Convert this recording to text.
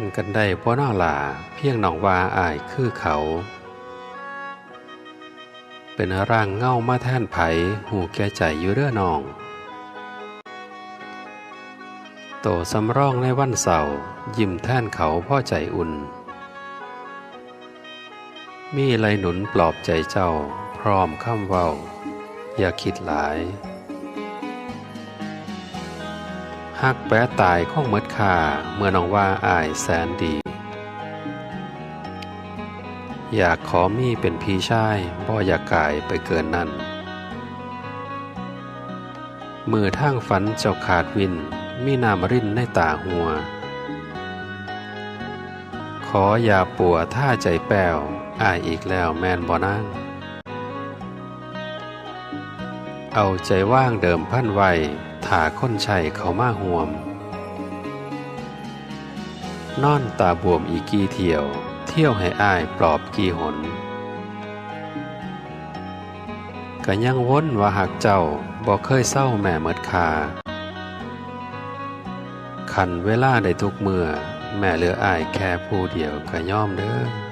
นกันได้บ่นอลาเพียงหนองว่าอายคือเขา เป็นร่างเง่ามาแท่นไผหูแก่ใจอยู่เรื่อนอง โตสำรองในวันเสาร์ยิ้มแท่นเขาพ่อใจอุ่น มีไรหนุนปลอบใจเจ้า พร้อมคำเว้า อย่าคิดหลาย หักแปะตายข้องเมดค่าเมื่อน้องว่าอายแสนดี อยากขอมีเป็นพี่ชายบ่อยากกายไปเกินนั้นมือทางฝันเจ้าขาดวิน มีน้ำรินในตาหัว ขออย่าปัวท่าใจแป้วอายอีกแล้วแมนบ่นั่งเอาใจว่างเดิมพันไว ถาคนชัยเขามาห่วม นอนตาบวมอีกี่เที่ยว เที่ยวให้อายปลอบกี่หนก็ยังวนว่าหักเจ้าบอกเคยเศร้าแม่เมิดคาขันเวลาได้ทุกเมื่อ แม่เหลืออายแค่ผู้เดียวก็ย่อมเด้อ